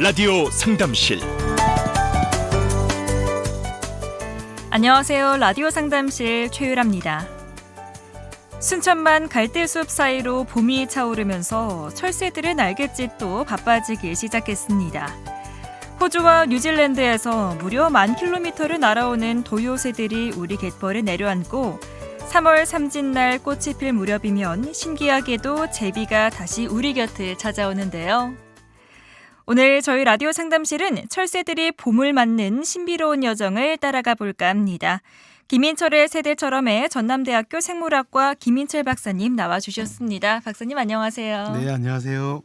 라디오 상담실 안녕하세요. 라디오 상담실 최유라입니다. 순천만 갈대숲 사이로 봄이 차오르면서 철새들의 날갯짓도 바빠지기 시작했습니다. 호주와 뉴질랜드에서 무려 만 킬로미터를 날아오는 도요새들이 우리 갯벌에 내려앉고 3월 삼진날 꽃이 필 무렵이면 신기하게도 제비가 다시 우리 곁을 찾아오는데요. 오늘 저희 라디오 상담실은 철새들이 봄을 맞는 신비로운 여정을 따라가 볼까 합니다. 김인철의 세대처럼의 전남대학교 생물학과 김인철 박사님 나와주셨습니다. 박사님 안녕하세요. 네, 안녕하세요.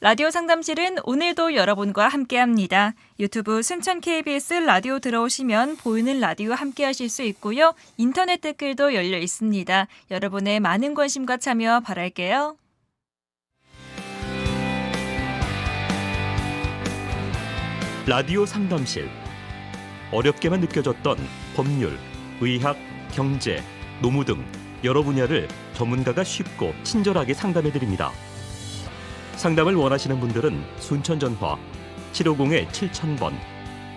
라디오 상담실은 오늘도 여러분과 함께합니다. 유튜브 순천 KBS 라디오 들어오시면 보이는 라디오 함께하실 수 있고요. 인터넷 댓글도 열려 있습니다. 여러분의 많은 관심과 참여 바랄게요. 라디오 상담실 어렵게만 느껴졌던 법률, 의학, 경제, 노무 등 여러 분야를 전문가가 쉽고 친절하게 상담해 드립니다. 상담을 원하시는 분들은 순천 전화 750에 7000번,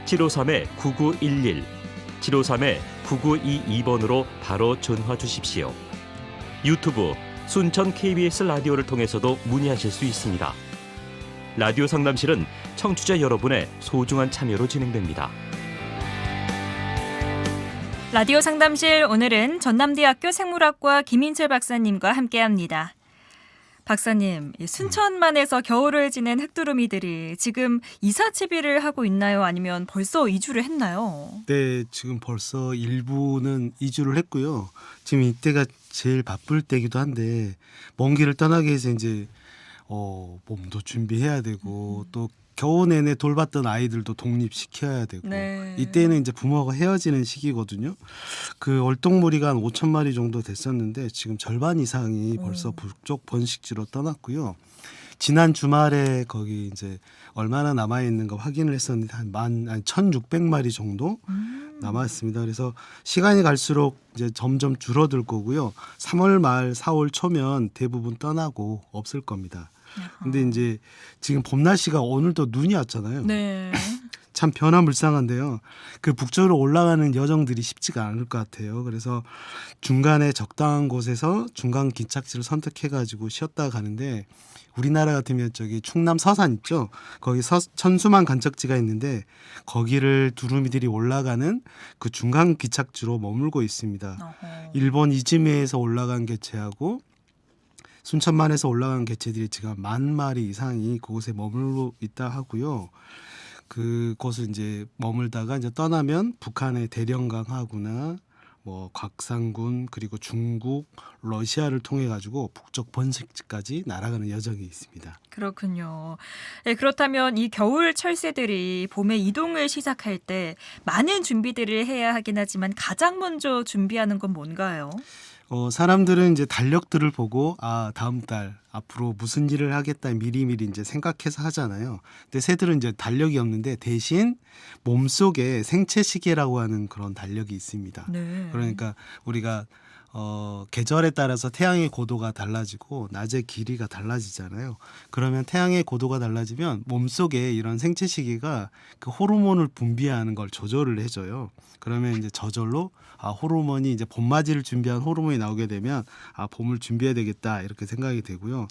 753에 9911, 753에 9922번으로 바로 전화 주십시오. 유튜브 순천 KBS 라디오를 통해서도 문의하실 수 있습니다. 라디오 상담실은 청취자 여러분의 소중한 참여로 진행됩니다. 라디오 상담실 오늘은 전남대학교 생물학과 김인철 박사님과 함께합니다. 박사님, 이 순천만에서 겨울을 지낸 흑두루미들이 지금 이사치비를 하고 있나요? 아니면 벌써 이주를 했나요? 네, 지금 벌써 일부는 이주를 했고요. 지금 이때가 제일 바쁠 때기도 한데 먼 길을 떠나기 위해서 이제 어, 몸도 준비해야 되고 또 겨우 내내 돌봤던 아이들도 독립시켜야 되고 네. 이때는 이제 부모가 헤어지는 시기거든요. 그 얼똥무리가 한 5천 마리 정도 됐었는데 지금 절반 이상이 벌써 북쪽 번식지로 떠났고요. 지난 주말에 거기 이제 얼마나 남아 있는가 확인을 했었는데 한만 한 1,600마리 정도 남아 있습니다. 그래서 시간이 갈수록 이제 점점 줄어들 거고요. 3월 말 4월 초면 대부분 떠나고 없을 겁니다. 근데 이제 지금 봄 날씨가 오늘도 눈이 왔잖아요. 네. 참 변화물상한데요. 그 북쪽으로 올라가는 여정들이 쉽지가 않을 것 같아요. 그래서 중간에 적당한 곳에서 중간 기착지를 선택해가지고 쉬었다 가는데 우리나라 같으면 저기 충남 서산 있죠. 거기 서, 천수만 간척지가 있는데 거기를 두루미들이 올라가는 그 중간 기착지로 머물고 있습니다. 어허. 일본 이즈미에서 올라간 개체하고 순천만에서 올라간 개체들이 지금 만 마리 이상이 그곳에 머물고 있다 하고요. 그곳을 이제 머물다가 이제 떠나면 북한의 대령강하구나 뭐 곽산군 그리고 중국, 러시아를 통해 가지고 북쪽 번식지까지 날아가는 여정이 있습니다. 그렇군요. 네, 그렇다면 이 겨울 철새들이 봄에 이동을 시작할 때 많은 준비들을 해야 하긴 하지만 가장 먼저 준비하는 건 뭔가요? 어, 사람들은 이제 달력들을 보고 아 다음 달 앞으로 무슨 일을 하겠다 미리미리 이제 생각해서 하잖아요. 근데 새들은 이제 달력이 없는데 대신 몸 속에 생체 시계라고 하는 그런 달력이 있습니다. 네. 그러니까 우리가 어, 계절에 따라서 태양의 고도가 달라지고 낮의 길이가 달라지잖아요. 그러면 태양의 고도가 달라지면 몸속에 이런 생체 시계가 그 호르몬을 분비하는 걸 조절을 해줘요. 그러면 이제 저절로 아 호르몬이 이제 봄맞이를 준비한 호르몬이 나오게 되면 아 봄을 준비해야 되겠다 이렇게 생각이 되고요.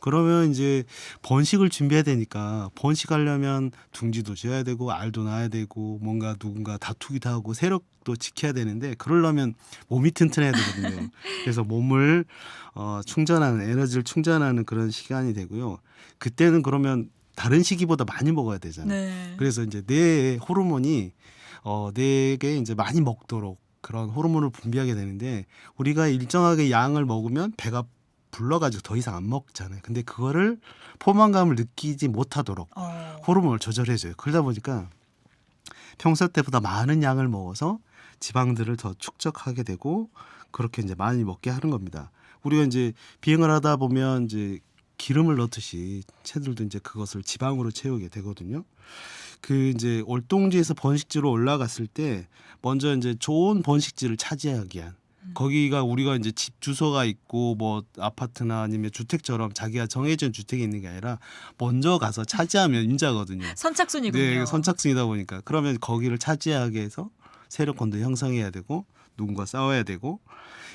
그러면 이제 번식을 준비해야 되니까 번식하려면 둥지도 지어야 되고 알도 낳아야 되고 뭔가 누군가 다투기도 하고 세력 도 지켜야 되는데 그러려면 몸이 튼튼해야 되거든요. 그래서 몸을 어, 충전하는 에너지를 충전하는 그런 시간이 되고요. 그때는 그러면 다른 시기보다 많이 먹어야 되잖아요. 네. 그래서 이제 뇌의 호르몬이 어 뇌에게 이제 많이 먹도록 그런 호르몬을 분비하게 되는데 우리가 일정하게 양을 먹으면 배가 불러가지고 더 이상 안 먹잖아요. 근데 그거를 포만감을 느끼지 못하도록 어. 호르몬을 조절해줘요. 그러다 보니까 평소 때보다 많은 양을 먹어서 지방들을 더 축적하게 되고 그렇게 이제 많이 먹게 하는 겁니다. 우리가 이제 비행을 하다 보면 이제 기름을 넣듯이 새들도 이제 그것을 지방으로 채우게 되거든요. 그 이제 올동지에서 번식지로 올라갔을 때 먼저 이제 좋은 번식지를 차지하기 위한 거기가 우리가 이제 집 주소가 있고 뭐 아파트나 아니면 주택처럼 자기가 정해진 주택이 있는 게 아니라 먼저 가서 차지하면 임자거든요. 선착순이군요. 네, 선착순이다 보니까 그러면 거기를 차지하게 해서 세력권도 형성해야 되고 누군가 싸워야 되고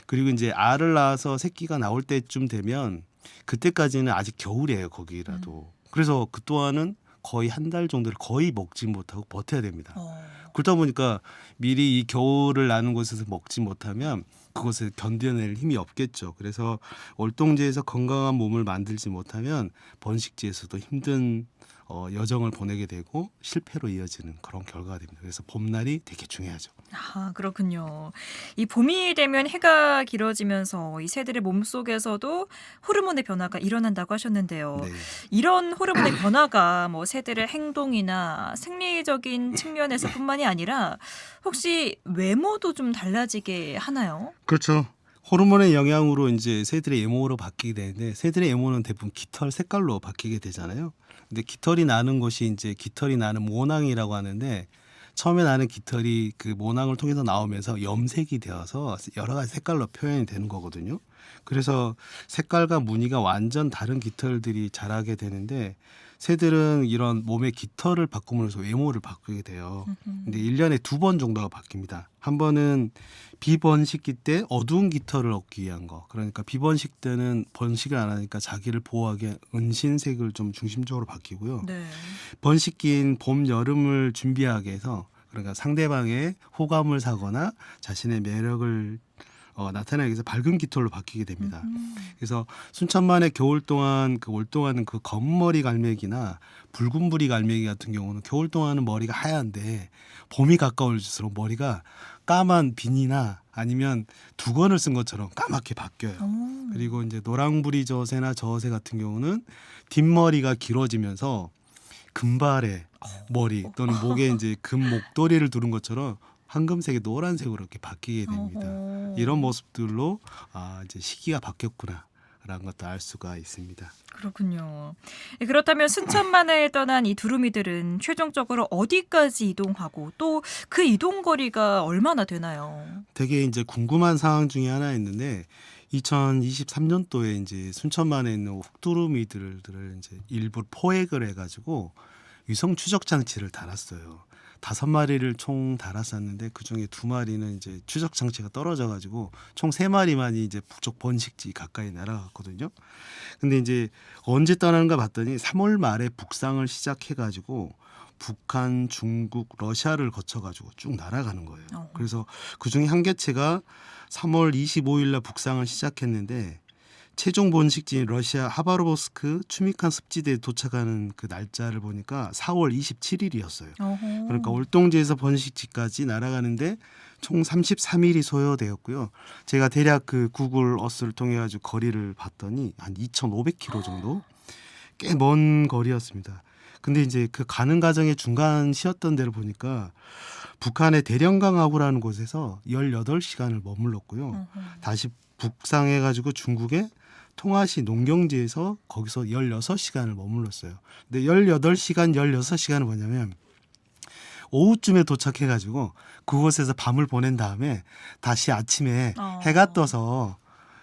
그리고 이제 알을 낳아서 새끼가 나올 때쯤 되면 그때까지는 아직 겨울이에요 거기라도 그래서 그 또한은 거의 한 달 정도를 거의 먹지 못하고 버텨야 됩니다. 어. 그러다 보니까 미리 이 겨울을 나는 곳에서 먹지 못하면 그것을 견뎌낼 힘이 없겠죠. 그래서 월동지에서 건강한 몸을 만들지 못하면 번식지에서도 힘든 어, 여정을 보내게 되고 실패로 이어지는 그런 결과가 됩니다. 그래서 봄날이 되게 중요하죠. 아, 그렇군요. 이 봄이 되면 해가 길어지면서 이 새들의 몸 속에서도 호르몬의 변화가 일어난다고 하셨는데요. 네. 이런 호르몬의 변화가 뭐 새들의 행동이나 생리적인 측면에서뿐만이 아니라 혹시 외모도 좀 달라지게 하나요? 그렇죠. 호르몬의 영향으로 이제 새들의 외모로 바뀌게 되는데 새들의 외모는 대부분 깃털 색깔로 바뀌게 되잖아요. 근데 깃털이 나는 것이 이제 깃털이 나는 모낭이라고 하는데 처음에 나는 깃털이 그 모낭을 통해서 나오면서 염색이 되어서 여러 가지 색깔로 표현이 되는 거거든요. 그래서 색깔과 무늬가 완전 다른 깃털들이 자라게 되는데 새들은 이런 몸의 깃털을 바꿈으로써 외모를 바꾸게 돼요. 근데 일년에 두 번 정도가 바뀝니다. 한 번은 비번식기 때 어두운 깃털을 얻기 위한 거. 그러니까 비번식 때는 번식을 안 하니까 자기를 보호하기 위한 은신색을 좀 중심적으로 바뀌고요. 네. 번식기인 봄, 여름을 준비하게 해서 그러니까 상대방의 호감을 사거나 자신의 매력을 어, 나타내기 위해서 밝은 깃털로 바뀌게 됩니다. 음. 그래서 순천만의 겨울 동안 그 월동하는 그 검머리 갈매기나 붉은 부리 갈매기 같은 경우는 겨울 동안은 머리가 하얀데 봄이 가까울수록 머리가 까만 비니나 아니면 두건을 쓴 것처럼 까맣게 바뀌어요. 오. 그리고 이제 노랑부리 저새나 저새 같은 경우는 뒷머리가 길어지면서 금발의 머리 또는 목에 이제 금 목도리를 두른 것처럼 황금색이 노란색으로 이렇게 바뀌게 됩니다. 어허. 이런 모습들로 아 이제 시기가 바뀌었구나 라는 것도 알 수가 있습니다. 그렇군요. 예, 그렇다면 순천만을 떠난 이 두루미들은 최종적으로 어디까지 이동하고 또 그 이동 거리가 얼마나 되나요? 되게 이제 궁금한 상황 중에 하나 있는데 2023년도에 이제 순천만에 있는 흑두루미들을 이제 일부 포획을 해가지고 위성 추적 장치를 달았어요. 다섯 마리를 총 달았었는데 그 중에 두 마리는 이제 추적 장치가 떨어져 가지고 총 세 마리만이 이제 북쪽 번식지 가까이 날아갔거든요. 근데 이제 언제 떠나는가 봤더니 3월 말에 북상을 시작해 가지고 북한, 중국, 러시아를 거쳐 가지고 쭉 날아가는 거예요. 어. 그래서 그 중에 한 개체가 3월 25일 날 북상을 시작했는데 최종 번식지인 러시아 하바로브스크 추미칸 습지대에 도착하는 그 날짜를 보니까 4월 27일이었어요. 어허. 그러니까 월동지에서 번식지까지 날아가는데 총 33일이 소요되었고요. 제가 대략 그 구글 어스를 통해 가지고 거리를 봤더니 한 2,500km 정도 꽤 먼 거리였습니다. 근데 이제 그 가는 과정에 중간 쉬었던 데를 보니까 북한의 대령강하구라는 곳에서 18시간을 머물렀고요. 어허. 다시 북상해 가지고 중국의 통화시 농경지에서 거기서 16시간을 머물렀어요. 근데 18시간 16시간은 뭐냐면 오후쯤에 도착해 가지고 그곳에서 밤을 보낸 다음에 다시 아침에 어. 해가 떠서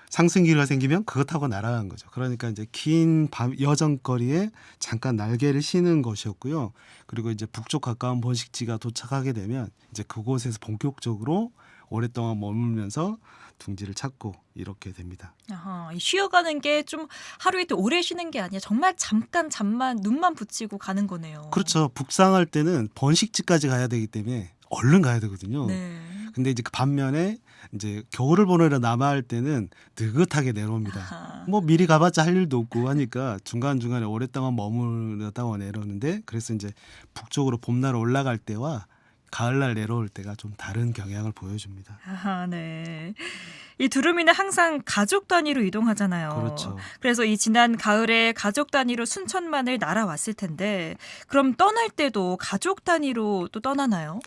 상승기가 생기면 그거 타고 날아간 거죠. 그러니까 이제 긴 밤 여정거리에 잠깐 날개를 쉬는 것이었고요. 그리고 이제 북쪽 가까운 번식지가 도착하게 되면 이제 그곳에서 본격적으로 오랫동안 머물면서 둥지를 찾고 이렇게 됩니다. 아하, 이 쉬어가는 게 좀 하루 이틀 오래 쉬는 게 아니라 정말 잠깐 잠만 눈만 붙이고 가는 거네요. 그렇죠. 북상할 때는 번식지까지 가야 되기 때문에 얼른 가야 되거든요. 네. 근데 이제 그 반면에 이제 겨울을 보내러 남아할 때는 느긋하게 내려옵니다. 아하. 뭐 미리 가봤자 할 일도 없고 하니까 중간 중간에 오랫동안 머물렀다가 내려오는데 그래서 이제 북쪽으로 봄날 올라갈 때와 가을날 내려올 때가 좀 다른 경향을 보여줍니다. 아하, 네. 이 두루미는 항상 가족 단위로 이동하잖아요. 그렇죠. 그래서 이 지난 가을에 가족 단위로 순천만을 날아왔을 텐데 그럼 떠날 때도 가족 단위로 또 떠나나요?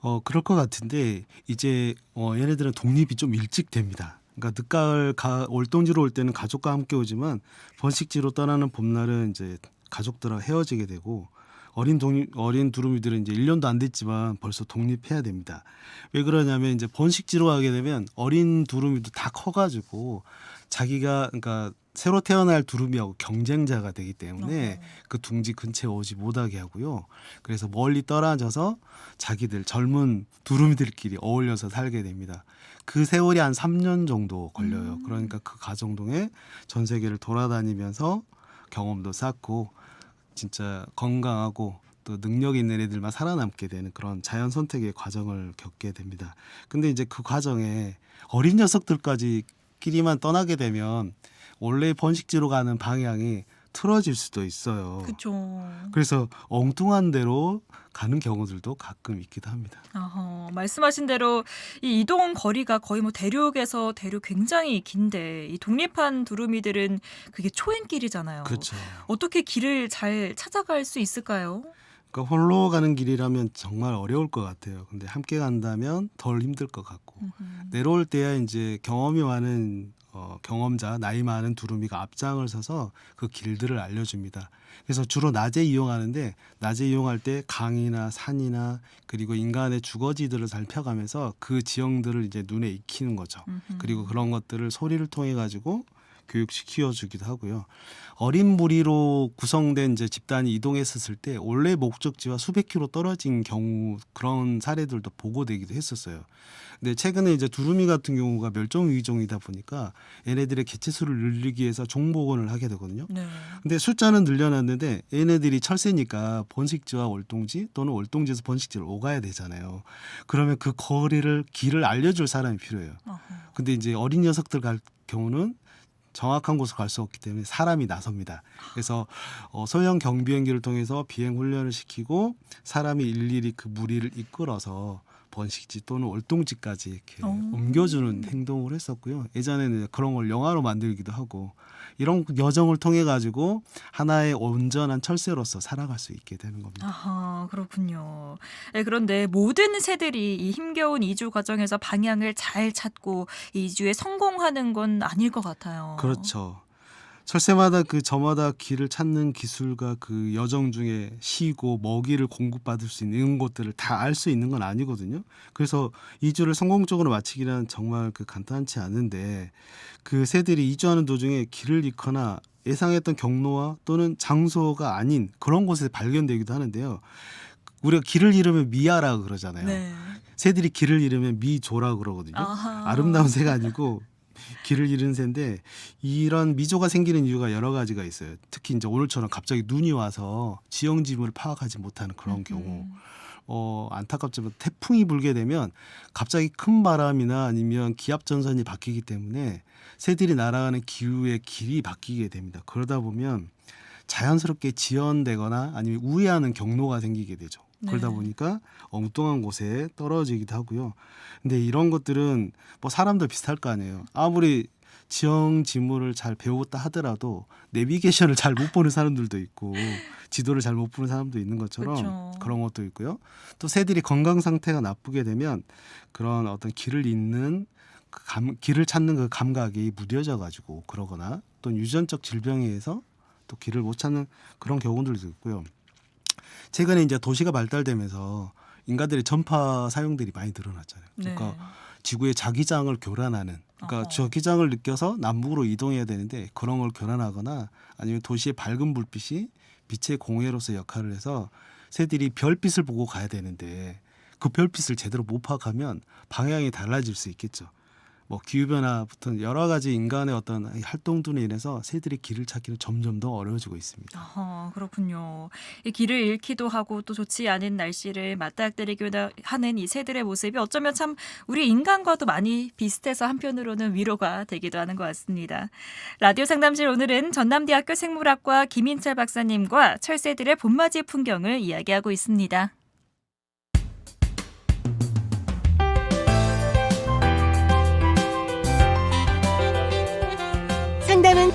어 그럴 것 같은데 이제 어 얘네들은 독립이 좀 일찍 됩니다. 그러니까 늦가을 가 올동지로 올 때는 가족과 함께 오지만 번식지로 떠나는 봄날은 이제 가족들하고 헤어지게 되고 어린 독립, 어린 두루미들은 이제 1년도 안 됐지만 벌써 독립해야 됩니다. 왜 그러냐면 이제 번식지로 가게 되면 어린 두루미도 다 커가지고 자기가 그러니까 새로 태어날 두루미하고 경쟁자가 되기 때문에 그 둥지 근처에 오지 못하게 하고요. 그래서 멀리 떨어져서 자기들 젊은 두루미들끼리 어울려서 살게 됩니다. 그 세월이 한 3년 정도 걸려요. 그러니까 그 과정 동에 전 세계를 돌아다니면서 경험도 쌓고 진짜 건강하고 또 능력 있는 애들만 살아남게 되는 그런 자연 선택의 과정을 겪게 됩니다. 근데 이제 그 과정에 어린 녀석들까지 끼리만 떠나게 되면 원래 번식지로 가는 방향이 틀어질 수도 있어요. 그렇죠. 그래서 엉뚱한 대로 가는 경우들도 가끔 있기도 합니다. 어허, 말씀하신 대로 이 이동 거리가 거의 뭐 대륙에서 대륙 굉장히 긴데 이 독립한 두루미들은 그게 초행길이잖아요. 그렇죠. 어떻게 길을 잘 찾아갈 수 있을까요? 그러니까 홀로 가는 길이라면 정말 어려울 것 같아요. 근데 함께 간다면 덜 힘들 것 같고 음흠. 내려올 때야 이제 경험이 많은 어, 경험자 나이 많은 두루미가 앞장을 서서 그 길들을 알려줍니다. 그래서 주로 낮에 이용하는데 낮에 이용할 때 강이나 산이나 그리고 인간의 주거지들을 살펴가면서 그 지형들을 이제 눈에 익히는 거죠. 음흠. 그리고 그런 것들을 소리를 통해 가지고 교육시켜 주기도 하고요. 어린 무리로 구성된 이제 집단이 이동했었을 때 원래 목적지와 수백 킬로 떨어진 경우 그런 사례들도 보고되기도 했었어요. 근데 최근에 이제 두루미 같은 경우가 멸종 위기종이다 보니까 얘네들의 개체 수를 늘리기 위해서 종복원을 하게 되거든요. 네. 근데 숫자는 늘려놨는데 얘네들이 철새니까 번식지와 월동지 또는 월동지에서 번식지를 오가야 되잖아요. 그러면 그 거리를 길을 알려줄 사람이 필요해요. 어허. 근데 이제 어린 녀석들 갈 경우는 정확한 곳을 갈 수 없기 때문에 사람이 나섭니다. 그래서 어, 소형 경비행기를 통해서 비행 훈련을 시키고 사람이 일일이 그 무리를 이끌어서 번식지 또는 월동지까지 이렇게 오. 옮겨주는 행동을 했었고요. 예전에는 그런 걸 영화로 만들기도 하고 이런 여정을 통해 가지고 하나의 온전한 철새로서 살아갈 수 있게 되는 겁니다. 아하, 그렇군요. 네, 그런데 모든 새들이 이 힘겨운 이주 과정에서 방향을 잘 찾고 이 이주에 성공하는 건 아닐 것 같아요. 그렇죠. 철새마다 그 저마다 길을 찾는 기술과 그 여정 중에 쉬고 먹이를 공급받을 수 있는 이런 것들을 다 알 수 있는 건 아니거든요. 그래서 이주를 성공적으로 마치기란 정말 그 간단치 않은데 그 새들이 이주하는 도중에 길을 잃거나 예상했던 경로와 또는 장소가 아닌 그런 곳에 발견되기도 하는데요. 우리가 길을 잃으면 미아라 그러잖아요. 네. 새들이 길을 잃으면 미조라 그러거든요. 아하. 아름다운 새가 아니고 길을 잃은 새인데 이런 미조가 생기는 이유가 여러 가지가 있어요. 특히 이제 오늘처럼 갑자기 눈이 와서 지형 지물을 파악하지 못하는 그런 경우. 음. 어 안타깝지만 태풍이 불게 되면 갑자기 큰 바람이나 아니면 기압 전선이 바뀌기 때문에 새들이 날아가는 기후의 길이 바뀌게 됩니다. 그러다 보면 자연스럽게 지연되거나 아니면 우회하는 경로가 생기게 되죠. 그러다 네. 보니까 엉뚱한 곳에 떨어지기도 하고요. 근데 이런 것들은 뭐 사람도 비슷할 거 아니에요. 아무리 지형 지물을 잘 배웠다 하더라도 내비게이션을 잘 못 보는 사람들도 있고 지도를 잘 못 보는 사람도 있는 것처럼 그쵸. 그런 것도 있고요. 또 새들이 건강 상태가 나쁘게 되면 그런 어떤 길을 잇는 그 감, 길을 찾는 그 감각이 무뎌져 가지고 그러거나 또 유전적 질병에 의해서 또 길을 못 찾는 그런 경우들도 있고요. 최근에 이제 도시가 발달되면서 인간들의 전파 사용들이 많이 늘어났잖아요. 네. 그러니까 지구의 자기장을 교란하는 그러니까 어허. 자기장을 느껴서 남북으로 이동해야 되는데 그런 걸 교란하거나 아니면 도시의 밝은 불빛이 빛의 공해로서 역할을 해서 새들이 별빛을 보고 가야 되는데 그 별빛을 제대로 못 파악하면 방향이 달라질 수 있겠죠. 뭐 기후 변화부터 여러 가지 인간의 어떤 활동들로 인해서 새들이 길을 찾기는 점점 더 어려워지고 있습니다. 아하, 그렇군요. 이 길을 잃기도 하고 또 좋지 않은 날씨를 맞닥뜨리기도 하는 이 새들의 모습이 어쩌면 참 우리 인간과도 많이 비슷해서 한편으로는 위로가 되기도 하는 것 같습니다. 라디오 상담실 오늘은 전남대학교 생물학과 김인철 박사님과 철새들의 봄맞이 풍경을 이야기하고 있습니다.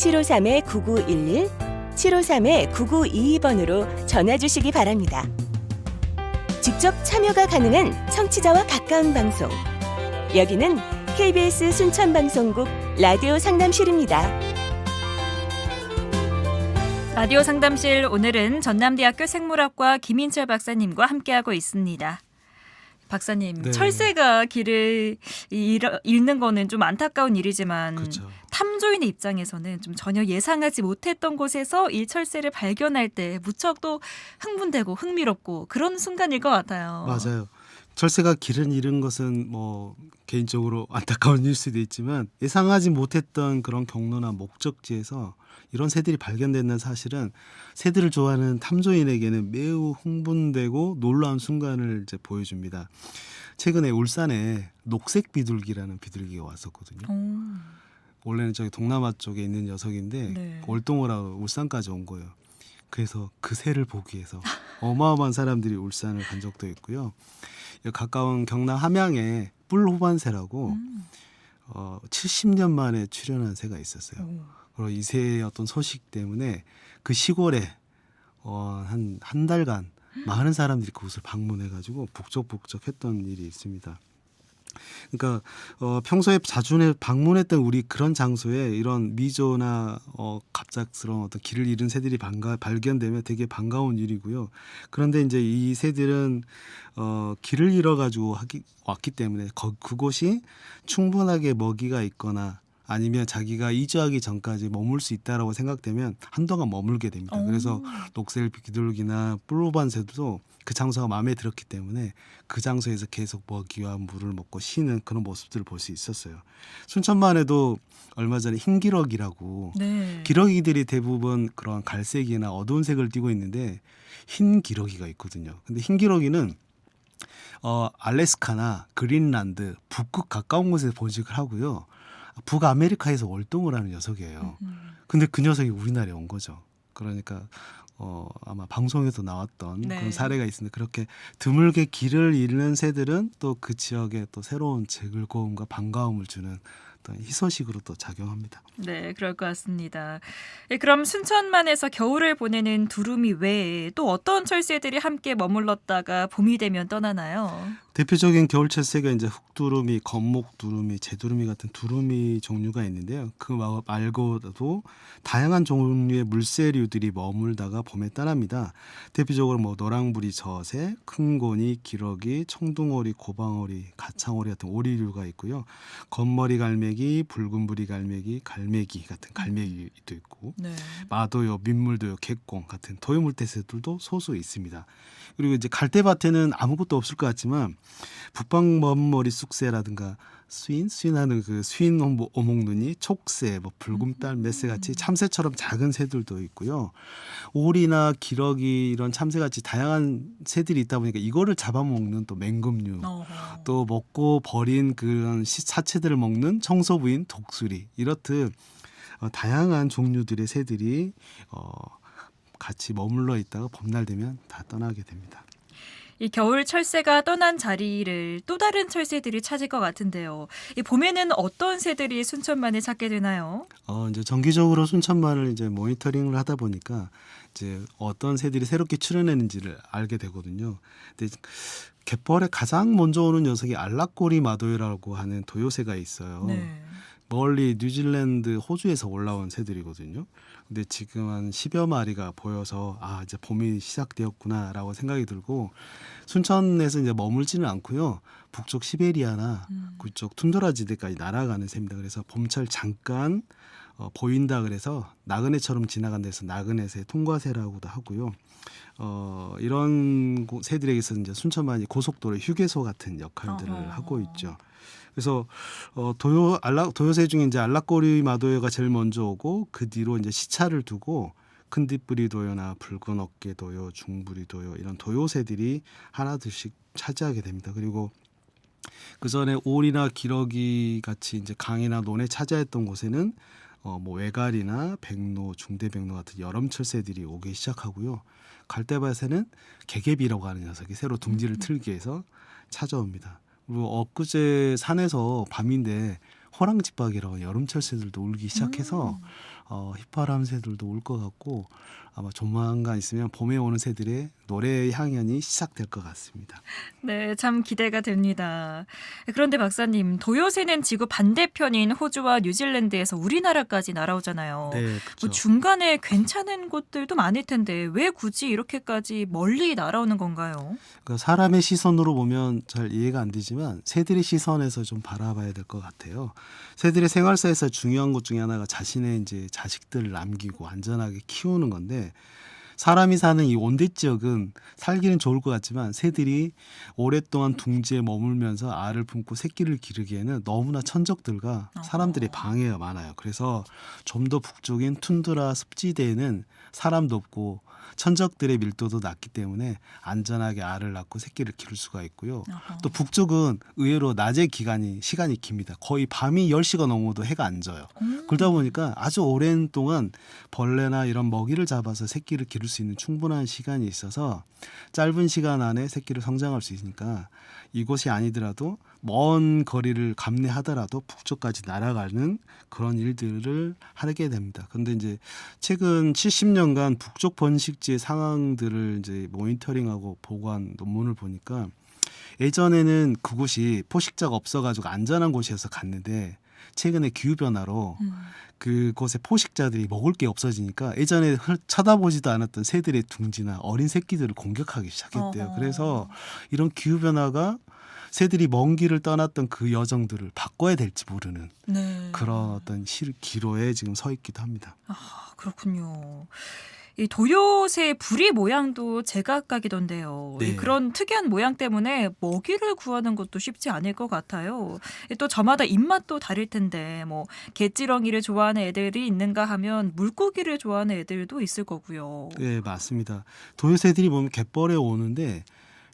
753-9911, 753-9922번으로 전화 주시기 바랍니다. 직접 참여가 가능한 청취자와 가까운 방송. 여기는 KBS 순천방송국 라디오 상담실입니다. 라디오 상담실 오늘은 전남대학교 생물학과 김인철 박사님과 함께하고 있습니다. 박사님, 네. 철새가 길을 잃어, 잃는 거는 좀 안타까운 일이지만 그렇죠. 탐조인의 입장에서는 좀 전혀 예상하지 못했던 곳에서 일철새를 발견할 때 무척 또 흥분되고 흥미롭고 그런 순간일 것 같아요. 맞아요. 철새가 길을 잃은 것은 뭐 개인적으로 안타까운 일 수도 있지만 예상하지 못했던 그런 경로나 목적지에서 이런 새들이 발견된다는 사실은 새들을 좋아하는 탐조인에게는 매우 흥분되고 놀라운 순간을 이제 보여줍니다. 최근에 울산에 녹색 비둘기라는 비둘기가 왔었거든요. 오, 원래는 저기 동남아 쪽에 있는 녀석인데 네. 하러 울산까지 온 거예요. 그래서 그 새를 보기 위해서 어마어마한 사람들이 울산을 간 적도 있고요. 가까운 경남 함양에 뿔호반새라고 음. 어, 70년 만에 출현한 새가 있었어요. 오. 그리고 이 새의 어떤 소식 때문에 그 시골에 어, 한, 한 달간 많은 사람들이 그곳을 방문해가지고 북적북적 했던 일이 있습니다. 그러니까 어, 평소에 자주 내- 방문했던 우리 그런 장소에 이런 미조나 어, 갑작스러운 어떤 길을 잃은 새들이 반가, 발견되면 되게 반가운 일이고요. 그런데 이제 이 새들은 어, 길을 잃어가지고 하기, 왔기 때문에 거, 그곳이 충분하게 먹이가 있거나 아니면 자기가 이주하기 전까지 머물 수 있다라고 생각되면 한동안 머물게 됩니다. 오. 그래서 녹색 비둘기나 뿔로반새도 그 장소가 마음에 들었기 때문에 그 장소에서 계속 먹이와 물을 먹고 쉬는 그런 모습들을 볼 수 있었어요. 순천만 해도 얼마 전에 흰 기러기라고 네. 기러기들이 대부분 그런 갈색이나 어두운 색을 띠고 있는데 흰 기러기가 있거든요. 근데 흰 기러기는 어 알래스카나 그린란드 북극 가까운 곳에서 번식을 하고요. 북아메리카에서 월동을 하는 녀석이에요. 음. 근데 그 녀석이 우리나라에 온 거죠. 그러니까 어 아마 방송에서 나왔던 네. 그런 사례가 있는데 그렇게 드물게 길을 잃는 새들은 또 그 지역에 또 새로운 즐거움과 반가움을 주는 어떤 희소식으로 또 작용합니다. 네, 그럴 것 같습니다. 예, 그럼 순천만에서 겨울을 보내는 두루미 외에 또 어떤 철새들이 함께 머물렀다가 봄이 되면 떠나나요? 대표적인 겨울철 새가 이제 흑두루미, 건목두루미, 제두루미 같은 두루미 종류가 있는데요. 그 마- 말고도 다양한 종류의 물새류들이 머물다가 봄에 떠납니다. 대표적으로 뭐 노랑부리 저새, 큰고니, 기러기, 청둥오리, 고방오리, 가창오리 같은 오리류가 있고요. 건머리 갈매기, 붉은부리 갈매기, 갈매기 같은 갈매기도 있고 네. 마도요, 민물도요, 객공 같은 토요물대새들도 소수 있습니다. 그리고 이제 갈대밭에는 아무것도 없을 것 같지만 북방먼머리 쑥새라든가 수인, 수인하는 그 오목- 오목눈이 촉새, 뭐 붉은딸, 메새 같이 참새처럼 작은 새들도 있고요. 오리나 기러기 이런 참새같이 다양한 새들이 있다 보니까 이거를 잡아먹는 또 맹금류, 어허. 또 먹고 버린 그런 시- 사체들을 먹는 청소부인 독수리 이렇듯 어, 다양한 종류들의 새들이 어, 같이 머물러 있다가 봄날 되면 다 떠나게 됩니다. 이 겨울 철새가 떠난 자리를 또 다른 철새들이 찾을 것 같은데요. 이 봄에는 어떤 새들이 순천만에 찾게 되나요? 어, 이제 정기적으로 순천만을 이제 모니터링을 하다 보니까 이제 어떤 새들이 새롭게 출현했는지를 알게 되거든요. 근데 갯벌에 가장 먼저 오는 녀석이 알락꼬리 마도이라고 하는 도요새가 있어요. 네. 멀리 뉴질랜드, 호주에서 올라온 새들이거든요. 근데 지금 한 10여 마리가 보여서 아, 이제 봄이 시작되었구나라고 생각이 들고 순천에서 이제 머물지는 않고요. 북쪽 시베리아나 음. 그쪽 툰드라 지대까지 날아가는 새입니다. 그래서 봄철 잠깐 어, 보인다 그래서 나그네처럼 지나간 데서 나그네새, 통과새라고도 하고요. 어, 이런 곳- 새들에게서 이제 순천만이 고속도로 휴게소 같은 역할들을 어허. 하고 있죠. 그래서 어, 도요 알라 도요새 중에 이제 알락꼬리 마도요가 제일 먼저 오고 그 뒤로 이제 시차를 두고 큰 뒷부리 도요나 붉은 어깨 도요, 중부리 도요 이런 도요새들이 하나둘씩 차지하게 됩니다. 그리고 그 전에 오리나 기러기 같이 이제 강이나 논에 차지했던 곳에는 어, 뭐 외갈이나 백로, 중대백로 같은 여름철 새들이 오기 시작하고요. 갈대밭에는 개개비라고 하는 녀석이 새로 둥지를 틀기 위해서 찾아옵니다. 그리고 엊그제 산에서 밤인데 호랑지박이라고 여름철 새들도 울기 시작해서 음. 어, 휘파람 새들도 울것 같고 아마 조만간 있으면 봄에 오는 새들의 노래 향연이 시작될 것 같습니다. 네, 참 기대가 됩니다. 그런데 박사님, 도요새는 지구 반대편인 호주와 뉴질랜드에서 우리나라까지 날아오잖아요. 네, 뭐 그렇죠. 중간에 괜찮은 곳들도 많을 텐데 왜 굳이 이렇게까지 멀리 날아오는 건가요? 그러니까 사람의 시선으로 보면 잘 이해가 안 되지만 새들의 시선에서 좀 바라봐야 될 것 같아요. 새들의 생활사에서 중요한 것 중에 하나가 자신의 이제 자식들을 남기고 안전하게 키우는 건데 사람이 사는 이 온대 지역은 살기는 좋을 것 같지만 새들이 오랫동안 둥지에 머물면서 알을 품고 새끼를 기르기에는 너무나 천적들과 사람들의 방해가 많아요. 그래서 좀 더 북쪽인 툰드라 습지대에는 사람도 없고 천적들의 밀도도 낮기 때문에 안전하게 알을 낳고 새끼를 기를 수가 있고요. 어허. 또 북쪽은 의외로 낮의 기간이 시간이 깁니다. 거의 밤이 10시가 넘어도 해가 안 져요. 음. 그러다 보니까 아주 오랜 동안 벌레나 이런 먹이를 잡아서 새끼를 기를 수 있는 충분한 시간이 있어서 짧은 시간 안에 새끼를 성장할 수 있으니까 이곳이 아니더라도 먼 거리를 감내하더라도 북쪽까지 날아가는 그런 일들을 하게 됩니다. 그런데 이제 최근 70년간 북쪽 번식지 의 상황들을 이제 모니터링하고 보고한 논문을 보니까 예전에는 그곳이 포식자가 없어가지고 안전한 곳이어서 갔는데 최근에 기후 변화로 음. 그곳에 포식자들이 먹을 게 없어지니까 예전에 흘- 쳐다보지도 않았던 새들의 둥지나 어린 새끼들을 공격하기 시작했대요. 어허. 그래서 이런 기후 변화가 새들이 먼 길을 떠났던 그 여정들을 바꿔야 될지 모르는 네. 그런 어떤 실 기로에 지금 서 있기도 합니다. 아, 그렇군요. 이 도요새 부리 모양도 제각각이던데요. 네. 이 그런 특이한 모양 때문에 먹이를 구하는 것도 쉽지 않을 것 같아요. 이또 저마다 입맛도 다를 텐데 뭐 개찌렁이를 좋아하는 애들이 있는가 하면 물고기를 좋아하는 애들도 있을 거고요. 네, 맞습니다. 도요새들이 보면 갯벌에 오는데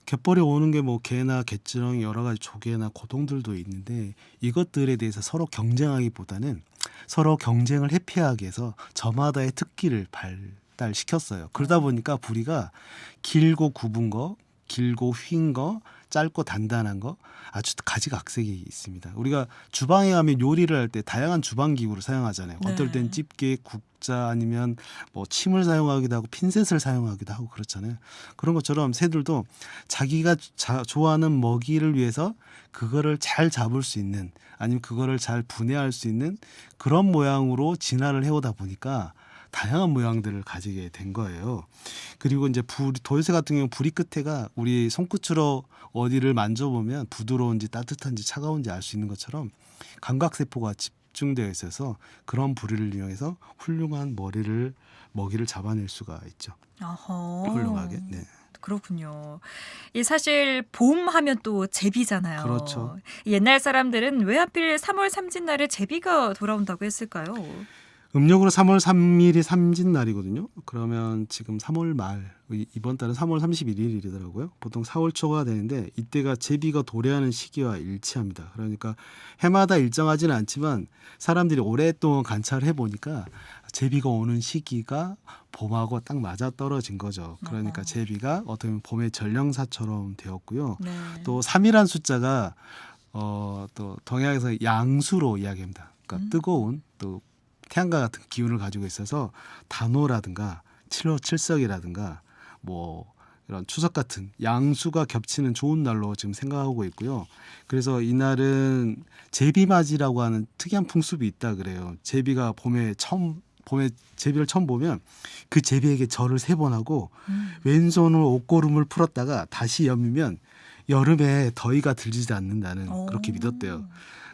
갯벌에 오는 게 뭐 개나 개찌렁이 여러 가지 조개나 고동들도 있는데 이것들에 대해서 서로 경쟁하기보다는 서로 경쟁을 회피하기 위해서 저마다의 특기를 발 달시켰어요. 그러다 보니까 부리가 길고 굽은 거, 길고 휜 거, 짧고 단단한 거 아주 가지각색이 있습니다. 우리가 주방에 가면 요리를 할 때 다양한 주방 기구를 사용하잖아요. 네. 어떨 땐 집게, 국자 아니면 뭐 침을 사용하기도 하고 핀셋을 사용하기도 하고 그렇잖아요. 그런 것처럼 새들도 자기가 자, 좋아하는 먹이를 위해서 그거를 잘 잡을 수 있는 아니면 그거를 잘 분해할 수 있는 그런 모양으로 진화를 해오다 보니까 다양한 모양들을 가지게 된 거예요. 그리고 이제 불, 도요새 같은 경우 부리 끝에가 우리 손끝으로 어디를 만져보면 부드러운지 따뜻한지 차가운지 알 수 있는 것처럼 감각세포가 집중되어 있어서 그런 부리를 이용해서 훌륭한 머리를 먹이를 잡아낼 수가 있죠. 어허. 훌륭하게. 네. 그렇군요. 이 사실 봄 하면 또 제비잖아요. 그렇죠. 옛날 사람들은 왜 하필 3월 삼진날에 제비가 돌아온다고 했을까요? 음력으로 3월 3일이 삼진 날이거든요. 그러면 지금 3월 말 이- 이번 달은 3월 31일이더라고요. 보통 4월 초가 되는데 이때가 제비가 도래하는 시기와 일치합니다. 그러니까 해마다 일정하지는 않지만 사람들이 오랫동안 관찰해 보니까 제비가 오는 시기가 봄하고 딱 맞아 떨어진 거죠. 그러니까 어허. 제비가 어떻게 보면 봄의 전령사처럼 되었고요. 네. 또 3이란 숫자가 어, 또 동양에서 양수로 이야기합니다. 그러니까 음. 뜨거운 또 태양과 같은 기운을 가지고 있어서 단오라든가 칠호 칠석이라든가 뭐 이런 추석 같은 양수가 겹치는 좋은 날로 지금 생각하고 있고요. 그래서 이날은 제비맞이라고 하는 특이한 풍습이 있다 그래요. 제비가 봄에 처음 봄에 제비를 처음 보면 그 제비에게 절을 세 번 하고 음. 왼손으로 옷고름을 풀었다가 다시 여미면 여름에 더위가 들지 않는다는 그렇게 오. 믿었대요.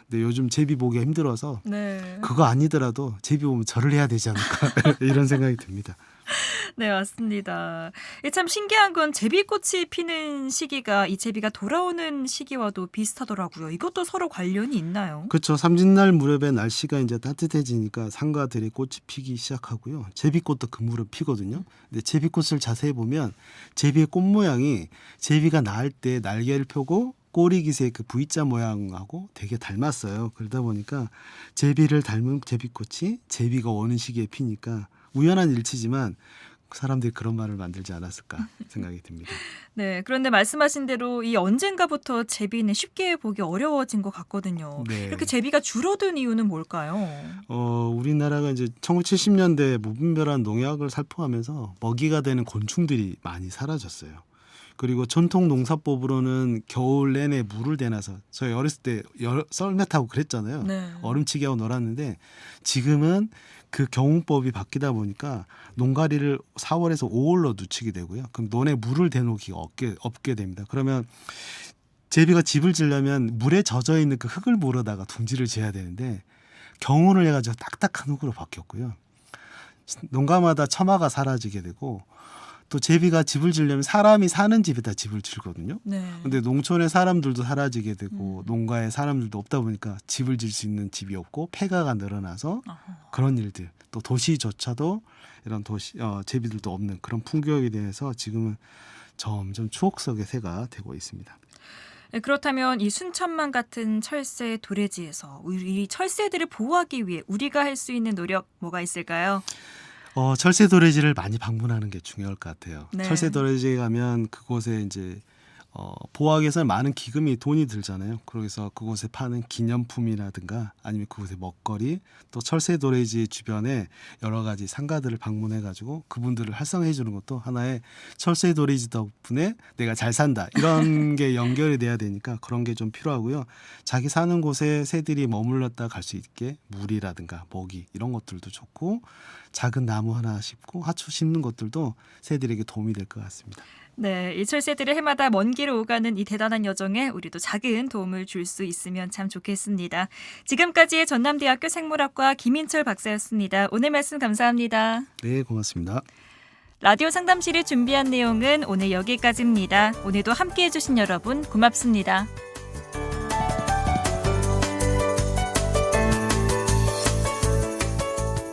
근데 요즘 제비 보기가 힘들어서 네. 그거 아니더라도 제비 보면 절을 해야 되지 않을까 이런 생각이 듭니다. 네, 맞습니다. 이참 신기한 건 제비꽃이 피는 시기가 이 제비가 돌아오는 시기와도 비슷하더라고요. 이것도 서로 관련이 있나요? 그렇죠. 삼진날 무렵에 날씨가 이제 따뜻해지니까 상가들의 꽃이 피기 시작하고요. 제비꽃도 그 무렵 피거든요. 근데 제비꽃을 자세히 보면 제비의 꽃 모양이 제비가 낳을 때 날개를 펴고 꼬리 깃의 그 V자 모양하고 되게 닮았어요. 그러다 보니까 제비를 닮은 제비꽃이 제비가 오는 시기에 피니까 우연한 일치지만 사람들이 그런 말을 만들지 않았을까 생각이 듭니다. 네, 그런데 말씀하신 대로 이 언젠가부터 제비는 쉽게 보기 어려워진 것 같거든요. 네. 이렇게 제비가 줄어든 이유는 뭘까요? 어, 우리나라가 이제 1970년대 무분별한 농약을 살포하면서 먹이가 되는 곤충들이 많이 사라졌어요. 그리고 전통 농사법으로는 겨울 내내 물을 대놔서 저희 어렸을 때 열- 썰매 타고 그랬잖아요. 네. 얼음치기 하고 놀았는데 지금은 그 경운법이 바뀌다 보니까 농가리를 4월에서 5월로 늦추게 되고요. 그럼 논에 물을 대놓기가 없게, 없게 됩니다. 그러면 제비가 집을 지려면 물에 젖어 있는 그 흙을 물어다가 둥지를 지어야 되는데 경운을 해가지고 딱딱한 흙으로 바뀌었고요. 농가마다 처마가 사라지게 되고 또 제비가 집을 지려면 사람이 사는 집에다 집을 지거든요. 네. 근데 농촌의 사람들도 사라지게 되고 음. 농가의 사람들도 없다 보니까 집을 질 수 있는 집이 없고 폐가가 늘어나서 어허. 그런 일들 또 도시조차도 이런 도시 어, 제비들도 없는 그런 풍경에 대해서 지금은 점점 추억 속의 새가 되고 있습니다. 네, 그렇다면 이 순천만 같은 철새 도래지에서 우리 이 철새들을 보호하기 위해 우리가 할 수 있는 노력 뭐가 있을까요? 어, 철새 도래지를 많이 방문하는 게 중요할 것 같아요. 네. 철새 도래지에 가면 그곳에 이제 어, 위해서는 많은 기금이 돈이 들잖아요. 그래서 그곳에 파는 기념품이라든가 아니면 그곳의 먹거리 또 철새 도래지 주변에 여러 가지 상가들을 방문해 가지고 그분들을 활성화해 주는 것도 하나의 철새 도래지 덕분에 내가 잘 산다 이런 게 연결이 돼야 되니까 그런 게 좀 필요하고요. 자기 사는 곳에 새들이 머물렀다 갈 수 있게 물이라든가 먹이 이런 것들도 좋고 작은 나무 하나 심고 하초 심는 것들도 새들에게 도움이 될 것 같습니다. 네, 이 철새들을 해마다 먼 길을 오가는 이 대단한 여정에 우리도 작은 도움을 줄 수 있으면 참 좋겠습니다. 지금까지 전남대학교 생물학과 김인철 박사였습니다. 오늘 말씀 감사합니다. 네, 고맙습니다. 라디오 상담실이 준비한 내용은 오늘 여기까지입니다. 오늘도 함께 해주신 여러분 고맙습니다.